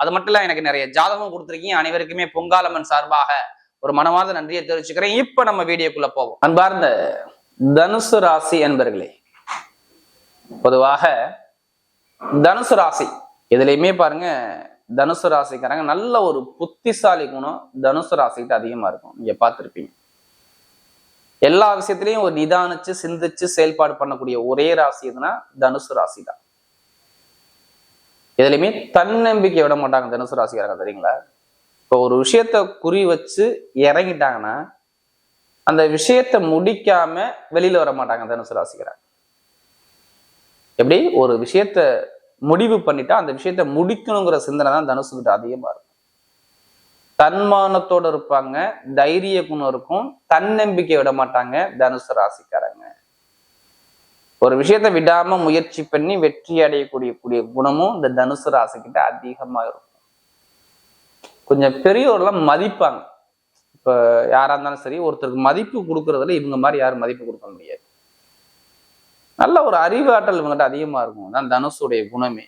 அது மட்டும் இல்ல எனக்கு நிறைய ஜாதகம் கொடுத்துருக்கீங்க. அனைவருக்குமே பொங்காலம்மன் சார்பாக ஒரு மனமார்ந்த நன்றியை தெரிவிச்சுக்கிறேன். இப்ப நம்ம வீடியோக்குள்ள போவோம். அன்பார்ந்த தனுசு ராசி என்பர்களே பொதுவாக தனுசு ராசி எதுலையுமே பாருங்க தனுசு ராசிக்காரங்க நல்ல ஒரு புத்திசாலி குணம் தனுசு ராசிக்கிட்ட அதிகமா இருக்கும். நீங்க பார்த்திருப்பீங்க. எல்லா விஷயத்திலையும் ஒரு நிதானிச்சு சிந்திச்சு செயல்பாடு பண்ணக்கூடிய ஒரே ராசி எதுனா தனுசு ராசி தான் எதுலையுமே தன்னம்பிக்கை விட மாட்டாங்க தனுசு ராசிக்காரங்க தெரியுங்களா? இப்போ ஒரு விஷயத்த குறி வச்சு இறங்கிட்டாங்கன்னா அந்த விஷயத்த முடிக்காம வெளியில வர மாட்டாங்க தனுசு ராசிக்கிறாங்க எப்படி? ஒரு விஷயத்த முடிவு பண்ணிட்டா அந்த விஷயத்த முடிக்கணுங்கிற சிந்தனை தான் தனுசு கிட்ட அதிகமா இருக்கும். தன்மானத்தோட இருப்பாங்க தைரிய குணம் இருக்கும் தன்னம்பிக்கை விட மாட்டாங்க தனுசு ராசிக்காரங்க. ஒரு விஷயத்த விடாம முயற்சி பண்ணி வெற்றி அடையக்கூடிய கூடிய குணமும் இந்த தனுசு ராசி கிட்ட அதிகமா இருக்கும். கொஞ்சம் பெரியோர்லாம் மதிப்பாங்க. இப்ப யாரா இருந்தாலும் சரி ஒருத்தருக்கு மதிப்பு கொடுக்கறதுல இவங்க மாதிரி யாரும் மதிப்பு கொடுக்க முடியாது. நல்ல ஒரு அறிவாற்றல் இவங்ககிட்ட அதிகமா இருக்கும். தான் தனுஷுடைய குணமே.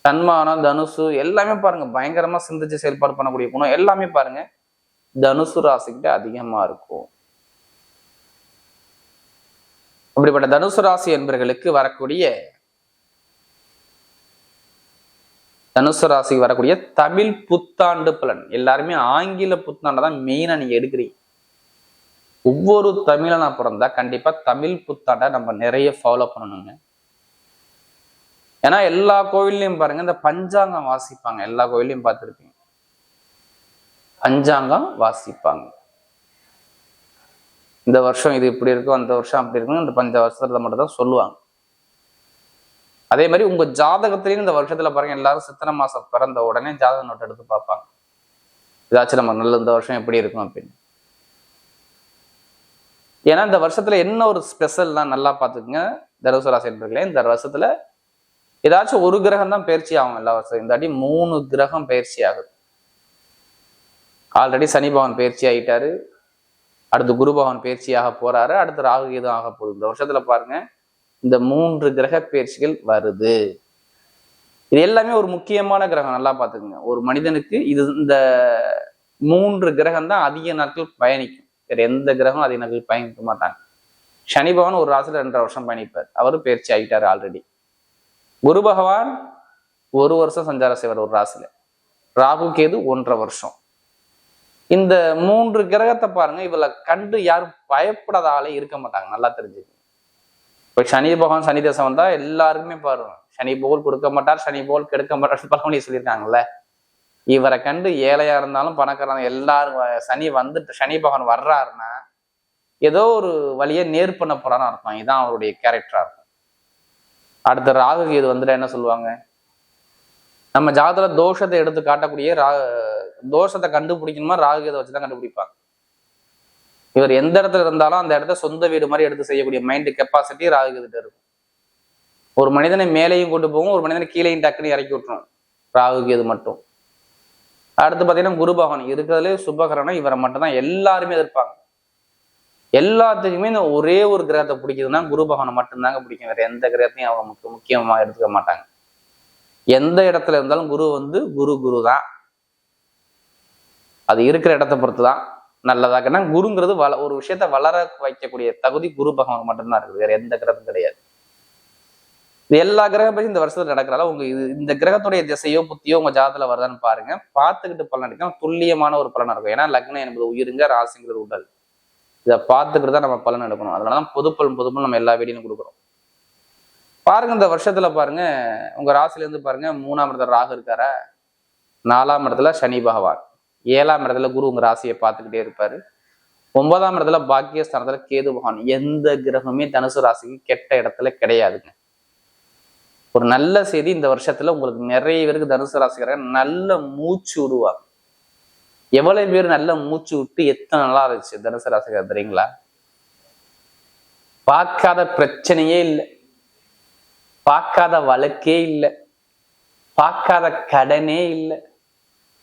தன்மானம் தனுசு எல்லாமே பாருங்க. பயங்கரமா சிந்திச்சு செயல்பாடு பண்ணக்கூடிய குணம் எல்லாமே பாருங்க. தனுசு ராசிக்கிட்ட அதிகமா இருக்கும். அப்படிப்பட்ட தனுசு ராசி என்பர்களுக்கு வரக்கூடிய தனுசு ராசிக்கு வரக்கூடிய தமிழ் புத்தாண்டு பலன். எல்லாருமே ஆங்கில புத்தாண்டை தான் மெயினாக நீங்கள் எடுக்கிறீங்க. ஒவ்வொரு தமிழனா பிறந்தா கண்டிப்பாக தமிழ் புத்தாண்டை நம்ம நிறைய ஃபாலோ பண்ணணுங்க. ஏன்னா எல்லா கோவில்லையும் பாருங்க இந்த பஞ்சாங்கம் வாசிப்பாங்க. எல்லா கோவில்லையும் பார்த்துருப்பீங்க. பஞ்சாங்கம் வாசிப்பாங்க. இந்த வருஷம் இது இப்படி இருக்கும் அந்த வருஷம் அப்படி இருக்கும் இந்த பஞ்ச வருஷத்துல மட்டும் தான் சொல்லுவாங்க. அதே மாதிரி உங்க ஜாதகத்திலையும் இந்த வருஷத்துல பாருங்க எல்லாரும் சித்தனை மாசம் பிறந்த உடனே ஜாதக நோட்டு எடுத்து பார்ப்பாங்க. ஏதாச்சும் நம்ம நல்ல இந்த வருஷம் எப்படி இருக்கும் அப்படின்னு. ஏன்னா இந்த வருஷத்துல என்ன ஒரு ஸ்பெஷல்னா நல்லா பார்த்துக்குங்க. தனுசு ராசி இந்த வருஷத்துல ஏதாச்சும் ஒரு கிரகம் தான் பயிற்சி ஆகும் எல்லா வருஷம் இந்த அடி மூணு கிரகம் பயிற்சி ஆகுது. ஆல்ரெடி சனி பவன் பயிற்சி ஆகிட்டாரு அடுத்து குரு பகவான் பயிற்சியாக போறாரு. அடுத்து ராகு ஆக போகுது. இந்த வருஷத்துல பாருங்க இந்த மூன்று கிரக பயிற்சிகள் வருது. இது எல்லாமே ஒரு முக்கியமான கிரகம். நல்லா பார்த்துக்குங்க. ஒரு மனிதனுக்கு இது இந்த மூன்று கிரகம் தான் அதிக நாட்கள் பயணிக்கும். வேற எந்த கிரகம் அதிக நாட்கள் பயணிக்க மாட்டாங்க. சனி பகவான் ஒரு ராசியில ரெண்டரை வருஷம் பயணிப்பார். அவரும் பயிற்சி ஆகிட்டாரு ஆல்ரெடி குரு பகவான் ஒரு வருஷம் சஞ்சாரம் செய்வார் ஒரு ராசியில. ராகு கேது ஒன்றரை வருஷம். இந்த மூன்று கிரகத்தை பாருங்க இவளை கண்டு யாரும் பயப்படாத ஆளே இருக்க மாட்டாங்க நல்லா தெரிஞ்சு. இப்ப சனி பகவான் சனி தசை வந்தா எல்லாருக்குமே பாருங்க சனி போல் கொடுக்க மாட்டார் சனி போல் கெடுக்க மாட்டார் பழமொழி சொல்லியிருக்காங்கல்ல. இவரை கண்டு ஏழையா இருந்தாலும் பணக்காரன் எல்லாரும் வ- சனி வந்துட்டு சனி பகவான் வர்றாருன்னா ஏதோ ஒரு வழியை நேர் பண்ண போறான்னு அர்த்தம். இதுதான் அவருடைய கேரக்டரா இருக்கும். அடுத்த ராகு இது வந்துட்டு என்ன சொல்லுவாங்க? நம்ம ஜாதகத்துல தோஷத்தை எடுத்து காட்டக்கூடிய ரா தோஷத்தை கண்டுபிடிக்கணுமா? ராகு கேதை வச்சுதான் கண்டுபிடிப்பாங்க. இவர் எந்த இடத்துல இருந்தாலும் அந்த இடத்த சொந்த வீடு மாதிரி எடுத்து செய்யக்கூடிய மைண்ட் கெப்பாசிட்டி ராகு கேதுட்ட இருக்கும். ஒரு மனிதனை மேலேயும் கொண்டு போகும் ஒரு மனிதனை கீழேயும் டக்குன்னு இறக்கி விட்டுரும். ராகு கேது மட்டும். அடுத்து பார்த்தீங்கன்னா குரு பகவான். இருக்கிறதுலே சுபகரணம் இவரை மட்டும்தான் எல்லாருமே எதிர்ப்பாங்க. எல்லாத்துக்குமே இந்த ஒரே ஒரு கிரகத்தை பிடிக்குதுன்னா குரு பகவானை மட்டும்தாங்க பிடிக்கும். வேற எந்த கிரகத்தையும் அவங்க முக்கியமாக முக்கியமா எடுத்துக்க மாட்டாங்க. எந்த இடத்துல இருந்தாலும் குரு வந்து குரு குரு தான் அது இருக்கிற இடத்த பொறுத்து தான் நல்லதாக ஏன்னா குருங்கிறது வள ஒரு விஷயத்த வளர வைக்கக்கூடிய தகுதி குரு பகவான் மட்டும்தான் இருக்குது. வேற எந்த கிரகமும் கிடையாது. இது எல்லா கிரகம் பற்றி இந்த வருஷத்துல நடக்கிறதால உங்க இது இந்த கிரகத்துடைய திசையோ புத்தியோ உங்க ஜாதத்துல வருதான்னு பாருங்க. பார்த்துக்கிட்டு பலன் எடுக்கலாம் துல்லியமான ஒரு பலன் இருக்கும். ஏன்னா லக்னம் என்பது உயிருங்க ராசிங்கிறது உடல். இதை பார்த்துக்கிட்டு தான் நம்ம பலன் எடுக்கணும். அதனாலதான் பொதுப்பலன் பொதுப்பலன் நம்ம எல்லா வீடியும் கொடுக்குறோம். பாருங்க இந்த வருஷத்துல பாருங்க உங்க ராசில இருந்து பாருங்க மூணாம் இடத்துல ராகு இருக்காரா? நாலாம் இடத்துல சனி பகவான். ஏழாம் இடத்துல குரு உங்க ராசியை பார்த்துக்கிட்டே இருப்பாரு. ஒன்பதாம் இடத்துல பாக்கியஸ்தானத்துல கேது பகவான். எந்த கிரகமே தனுசு ராசிக்கு கெட்ட இடத்துல கிடையாதுங்க. ஒரு நல்ல செய்தி இந்த வருஷத்துல உங்களுக்கு நிறைய பேருக்கு தனுசு ராசிக்காரங்க நல்ல மூச்சு விடுவாங்க. எவ்வளவு பேர் நல்ல மூச்சு விட்டு எத்தனை நல்லா இருந்துச்சு தனுசு ராசிக்காரர் தெரியுங்களா? பார்க்காத பிரச்சனையே இல்லை. பார்க்காத வழக்கே இல்லை. பார்க்காத கடனே இல்லை.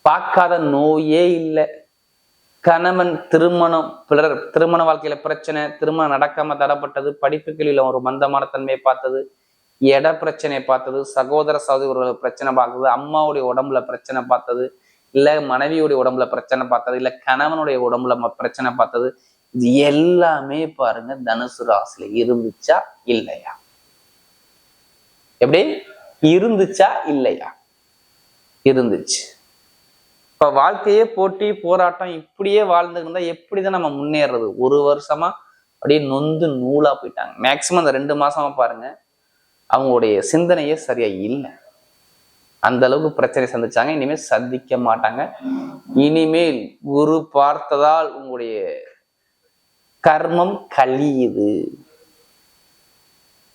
பார்க்காத நோயே இல்லை. கணவன் திருமணம் பிறர் திருமண வாழ்க்கையில பிரச்சனை திருமணம் நடக்காம தடப்பட்டது படிப்புகளில் ஒரு மந்தமான தன்மையை பார்த்தது இட பிரச்சனையை பார்த்தது சகோதர சகோதரர்கள் பிரச்சனை பார்த்தது அம்மாவுடைய உடம்புல பிரச்சனை பார்த்தது இல்ல மனைவியுடைய உடம்புல பிரச்சனை பார்த்தது இல்ல கணவனுடைய உடம்புல பிரச்சனை பார்த்தது இது எல்லாமே பாருங்க தனுசு ராசியில இருந்துச்சா இல்லையா? எப்படி? இருந்துச்சா இல்லையா? இருந்துச்சு. இப்போ வாழ்க்கையே போட்டி போராட்டம் இப்படியே வாழ்ந்துருந்தா எப்படி எப்படிதான் நம்ம முன்னேறது? ஒரு வருஷமா அப்படியே நொந்து நூலாக போயிட்டாங்க. மேக்சிமம் அந்த ரெண்டு மாசமா பாருங்க. அவங்களுடைய சிந்தனையே சரியா இல்லை. அந்த அளவுக்கு பிரச்சனை சந்திச்சாங்க. இனிமேல் சந்திக்க மாட்டாங்க. இனிமேல் குரு பார்த்ததால் உங்களுடைய கர்மம் கழியுது.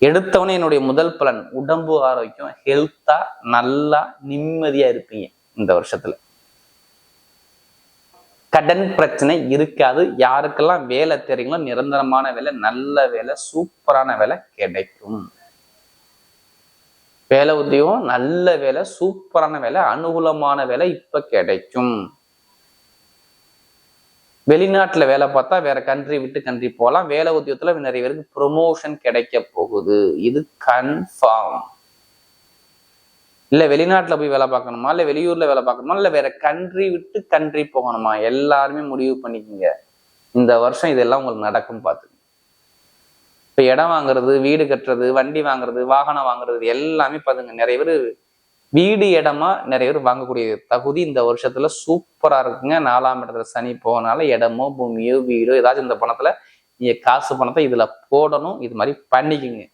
எடுத்தவனே என்னுடைய முதல் பலன் உடம்பு ஆரோக்கியம் ஹெல்த்தா நல்லா நிம்மதியா இருப்பீங்க இந்த வருஷத்துல. கடன் பிரச்சனை இருக்காது. யாருக்கெல்லாம் வேலை தெரியுங்களோ நிரந்தரமான வேலை நல்ல வேலை சூப்பரான வேலை கிடைக்கும். வேலை உத்தியோகம் நல்ல வேலை சூப்பரான வேலை அனுகூலமான வேலை இப்ப கிடைக்கும். வெளிநாட்டுல வேலை பார்த்தா வேற கண்ட்ரி விட்டு கண்ட்ரி போகலாம் வேலை உத்தியோகத்துல நிறைய பேருக்கு ப்ரொமோஷன் கிடைக்க போகுது. இது கன்ஃபார்ம் இல்லை வெளிநாட்டில் போய் வேலை பார்க்கணுமா? இல்லை வெளியூரில் வேலை பார்க்கணுமா? இல்லை வேற கண்ட்ரி விட்டு கண்ட்ரி போகணுமா? எல்லாருமே முடிவு பண்ணிக்கோங்க. இந்த வருஷம் இதெல்லாம் உங்களுக்கு நடக்கும் பார்த்துங்க இப்போ இடம் வாங்குறது வீடு கட்டுறது வண்டி வாங்குறது வாகனம் வாங்குறது எல்லாமே பார்த்துங்க. நிறைய பேர் வீடு இடமா நிறைய பேர் வாங்கக்கூடிய தகுதி இந்த வருஷத்துல சூப்பரா இருக்குங்க. நாலாம் இடத்துல சனி போகனால இடமோ பூமியோ வீடோ ஏதாச்சும் இந்த பணத்துல நீங்க காசு பணத்தை இதுல போடணும். இது மாதிரி பண்ணிக்கோங்க.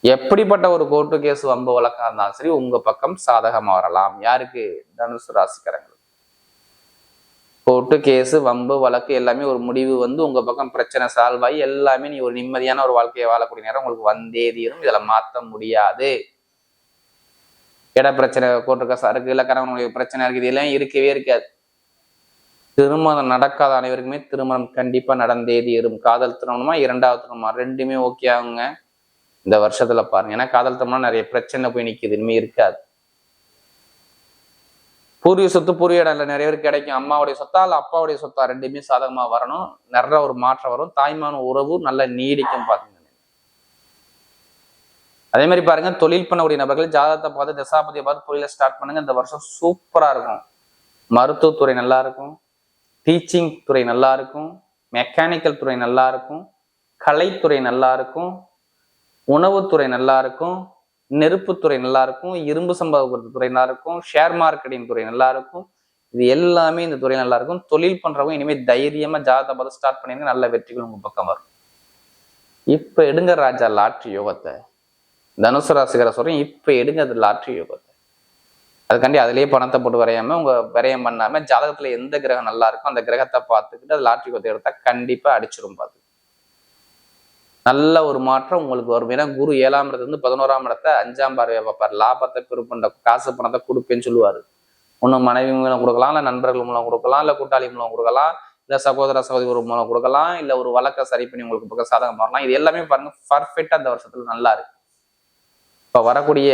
எப்படிப்பட்ட ஒரு கோர்ட்டு கேஸ் வம்பு வழக்கா இருந்தாலும் சரி உங்க பக்கம் சாதகமா வரலாம். யாருக்கு? தனுசு ராசிக்காரங்களுக்கு. கோர்ட்டு கேஸ் வம்பு வழக்கு எல்லாமே ஒரு முடிவு வந்து உங்க பக்கம் பிரச்சனை சால்வ் ஆகி எல்லாமே நீ ஒரு நிம்மதியான ஒரு வாழ்க்கையை வாழக்கூடிய நேரம் உங்களுக்கு வந்தே தீரும். இதுல மாத்த முடியாது. இட பிரச்சனை கோர்ட்டு கேஸ் இருக்கு இல்ல கணவனுடைய பிரச்சனை இருக்கு. இது எல்லாம் இருக்கவே இருக்காது. திருமணம் நடக்காத அனைவருக்குமே திருமணம் கண்டிப்பா நடந்தே தீரும். காதல் திருமணமா இரண்டாவது திருமணமா ரெண்டுமே ஓகே ஆகுங்க. இந்த வருஷத்துல பாருங்க. ஏன்னா காதல் தம்னா நிறைய பிரச்சனை போய் நிற்கிது இனிமே இருக்காது. பூர்வீக சொத்து பூர்வீக இடம் இல்லை. நிறைய பேருக்கு கிடைக்கும். அம்மாவுடைய சொத்தா இல்லை அப்பாவுடைய சொத்தா? ரெண்டுமே சாதகமாக வரணும். நிறைய ஒரு மாற்றம் வரும். தாய்மான உறவு நல்லா நீடிக்கும் பாருங்க அதே மாதிரி பாருங்க தொழில் பண்ணக்கூடிய நபர்கள் ஜாதகத்தை பார்த்து தசாபதியை பார்த்து தொழிலை ஸ்டார்ட் பண்ணுங்க. இந்த வருஷம் சூப்பரா இருக்கும். மருத்துவத்துறை நல்லா இருக்கும். டீச்சிங் துறை நல்லா இருக்கும். மெக்கானிக்கல் துறை நல்லா இருக்கும். கலைத்துறை நல்லா இருக்கும். உணவுத்துறை நல்லா இருக்கும் நெருப்புத்துறை நல்லா இருக்கும் இரும்பு சம்பாதிக்கிறது துறை நல்லா இருக்கும் ஷேர் மார்க்கெட்டிங் துறை நல்லா இருக்கும் இது எல்லாமே இந்த துறை நல்லா இருக்கும் தொழில் பண்றவங்க இனிமேல் தைரியமா ஜாதகத்தை பார்த்து ஸ்டார்ட் பண்ணிருங்க நல்ல வெற்றிகள் உங்க பக்கம் வரும். இப்ப எடுங்க ராஜா லாட்ரி யோகத்தை. தனுசு ராசிகரை சொல்றேன் இப்ப எடுங்க அது லாட்ரி யோகத்தை. அதுக்காண்டி அதுலயே பணத்தை போட்டு வரையாம உங்க விரயம் பண்ணாம ஜாதகத்துல எந்த கிரகம் நல்லா இருக்கோ அந்த கிரகத்தை பார்த்துக்கிட்டு அது லாட்ரி யோகத்தை எடுத்தா கண்டிப்பா அடிச்சிரும் பார்த்து நல்ல ஒரு மாற்றம் உங்களுக்கு வரும். ஏன்னா குரு ஏழாம் இடத்துல இருந்து பதினோராம் இடத்தை அஞ்சாம் பார்வையை பார்ப்பார். லாபத்தை பெருப்பண்ட காசு பணத்தை கொடுப்பேன்னு சொல்லுவார். ஒன்று மனைவி மூலம் கொடுக்கலாம் இல்லை நண்பர்கள் மூலம் கொடுக்கலாம் இல்லை கூட்டாளி மூலம் கொடுக்கலாம் இல்லை சகோதர சகோதரி மூலம் கொடுக்கலாம் இல்லை ஒரு வழக்கை சரி பண்ணி உங்களுக்கு பக்கம் சாதகம் மாறலாம் இது எல்லாமே பாருங்க பர்ஃபெக்டாக அந்த வருஷத்தில் நல்லா இருக்கு. இப்போ வரக்கூடிய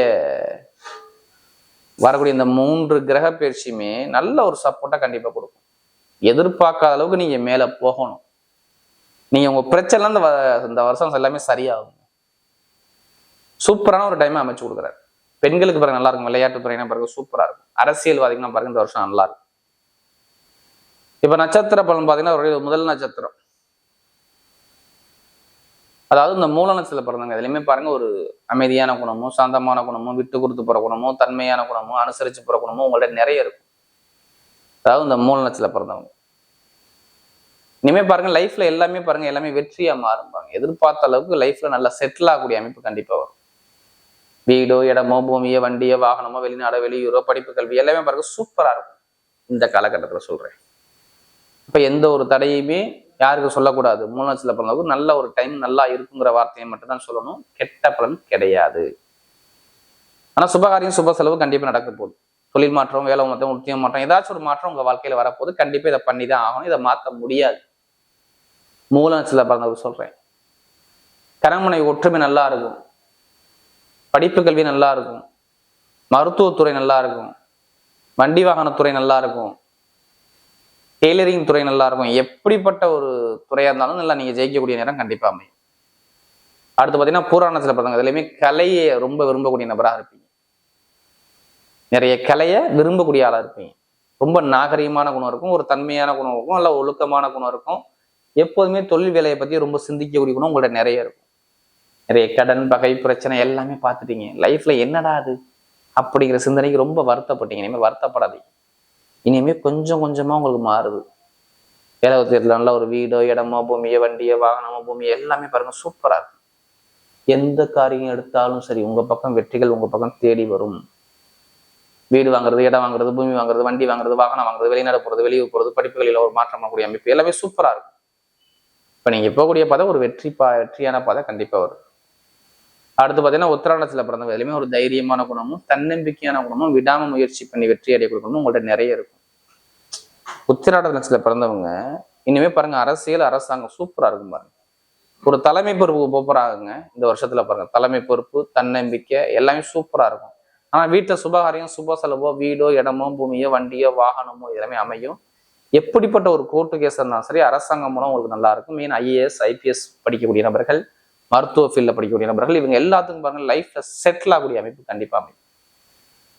வரக்கூடிய இந்த மூன்று கிரக பயிற்சியுமே நல்ல ஒரு சப்போர்ட்டாக கண்டிப்பாக கொடுக்கும். எதிர்பார்க்காத அளவுக்கு நீங்கள் மேலே போகணும். நீங்க உங்க பிரச்சனை இந்த இந்த வருஷம் எல்லாமே சரியாகும். சூப்பரான ஒரு டைமை அமைச்சு கொடுக்குறாரு. பெண்களுக்கு பிறகு நல்லா இருக்கும் விளையாட்டு துறையினா பாருங்க சூப்பரா இருக்கும். அரசியல்வாதிகள்னா பாருங்க இந்த வருஷம் நல்லா இருக்கும். இப்ப நட்சத்திர பலன் பாத்தீங்கன்னா முதல் நட்சத்திரம். அதாவது இந்த மூல நட்சத்திர பிறந்தவங்க இதுலையுமே பாருங்க ஒரு அமைதியான குணமும் சாந்தமான குணமும் விட்டு கொடுத்து போற குணமும் தன்மையான குணமும் அனுசரிச்சு போற குணமும் உங்கள்ட்ட நிறைய இருக்கும். அதாவது இந்த மூல நட்சத்திர பிறந்தவங்க இனிமே பாருங்க லைஃப்ல எல்லாமே பாருங்க எல்லாமே வெற்றியா மாறும் பாருங்க. எதிர்பார்த்த அளவுக்கு லைஃப்ல நல்லா செட்டில் ஆகக்கூடிய அமைப்பு கண்டிப்பா வரும். வீடோ இடமோ பூமியோ வண்டியோ வாகனமோ வெளிநாடோ வெளியூரோ படிப்பு கல்வி எல்லாமே பாருங்க சூப்பரா இருக்கும். இந்த காலகட்டத்துல சொல்றேன். இப்ப எந்த ஒரு தடையுமே யாருக்கும் சொல்லக்கூடாது. மூணு லட்சத்தில் பிறந்தவங்க நல்ல ஒரு டைம் நல்லா இருக்குங்கிற வார்த்தையை மட்டும் தான் சொல்லணும். கெட்ட பலன் கிடையாது. ஆனா சுபகாரியம் சுப செலவு கண்டிப்பா நடக்க போகுது. தொழில் மாற்றம் வேலை மாற்றம் உத்தியம் மாற்றம் ஏதாச்சும் ஒரு மாற்றம் உங்கள் வாழ்க்கையில வரப்போகுது. கண்டிப்பா இதை பண்ணி தான் ஆகணும். இதை மாற்ற முடியாது. மூல நட்சத்திரத்துல பிறந்தவங்க சொல்றேன். கரண்மனை ஒற்றுமை நல்லா இருக்கும். படிப்பு கல்வி நல்லா இருக்கும். மருத்துவத்துறை நல்லா இருக்கும். வண்டி வாகனத்துறை நல்லா இருக்கும். டெய்லரிங் துறை நல்லா இருக்கும். எப்படிப்பட்ட ஒரு துறையா இருந்தாலும் நல்லா நீங்க ஜெயிக்கக்கூடிய நேரம் கண்டிப்பா அமையும். அடுத்து பார்த்தீங்கன்னா புராணத்துல பிறந்தவங்க இதுலையுமே கலையை ரொம்ப விரும்பக்கூடிய நபராக இருப்பீங்க. நிறைய கலையை விரும்பக்கூடிய ஆளா இருப்பீங்க. ரொம்ப நாகரீகமான குணம் இருக்கும். ஒரு தன்மையான குணம் இருக்கும். நல்ல ஒழுக்கமான குணம் இருக்கும். எப்போதுமே தொழில் வேலையை பத்தி ரொம்ப சிந்திக்கக்கூடிய குணம் உங்கள்ட்ட நிறைய இருக்கும். நிறைய கடன் பகை பிரச்சனை எல்லாமே பார்த்துட்டீங்க. லைஃப்ல என்னடா அது? அப்படிங்கிற சிந்தனைக்கு ரொம்ப வருத்தப்பட்டீங்க. இனிமேல் வருத்தப்படாதீங்க. இனிமேல் கொஞ்சம் கொஞ்சமா உங்களுக்கு மாறுது. ஏழாவது தேர்தல் நல்ல ஒரு வீடோ இடமோ பூமியோ வண்டியோ வாகனமோ பூமியோ எல்லாமே பாருங்க சூப்பரா இருக்கும். எந்த காரியம் எடுத்தாலும் சரி உங்க பக்கம் வெற்றிகள் உங்க பக்கம் தேடி வரும். வீடு வாங்குறது இடம் வாங்குறது பூமி வாங்குறது வண்டி வாங்குறது வாகனம் வாங்குறது வெளிநாடு போறது வெளியூர் போறது படிப்புகளில் ஒரு மாற்றம் பண்ணக்கூடிய அமைப்பு எல்லாமே சூப்பரா இருக்கும். இப்போ நீங்கள் போகக்கூடிய பாதை ஒரு வெற்றி பா வெற்றியான பாதை கண்டிப்பாக வரும். அடுத்து பார்த்தீங்கன்னா உத்தராணத்தில் பிறந்தவங்க எதுலையுமே ஒரு தைரியமான குணமும் தன்னம்பிக்கையான குணமும் விடாம முயற்சி பண்ணி வெற்றி அடைய கொடுக்கணும் உங்கள்கிட்ட நிறைய இருக்கும். உத்திராட பிறந்தவங்க இனிமே பாருங்க அரசியல் அரசாங்கம் சூப்பரா இருக்கும் பாருங்க. ஒரு தலைமை பொறுப்புக்கு போப் இந்த வருஷத்துல பாருங்க. தலைமை பொறுப்பு தன்னம்பிக்கை எல்லாமே சூப்பரா இருக்கும். ஆனா வீட்டுல சுபகாரியம் சுப செலவோ வீடோ இடமோ பூமியோ வண்டியோ வாகனமோ எல்லாமே அமையும். எப்படிப்பட்ட ஒரு கோர்ட்டு கேஸ் இருந்தாலும் சரி அரசாங்கம் மூலம் உங்களுக்கு நல்லா இருக்கும். மெயின் ஐஏஎஸ் ஐபிஎஸ் படிக்கக்கூடிய நபர்கள் மருத்துவ ஃபீல்டில் படிக்கக்கூடிய நபர்கள் இவங்க எல்லாத்துக்கும் பாருங்க லைஃப்ல செட்டில் ஆகக்கூடிய அமைப்பு கண்டிப்பாக அமையும்.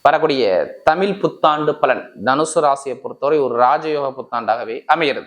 வரக்கூடிய தமிழ் புத்தாண்டு பலன் தனுசு ராசியை பொறுத்தவரை ஒரு ராஜயோக புத்தாண்டாகவே அமைகிறது.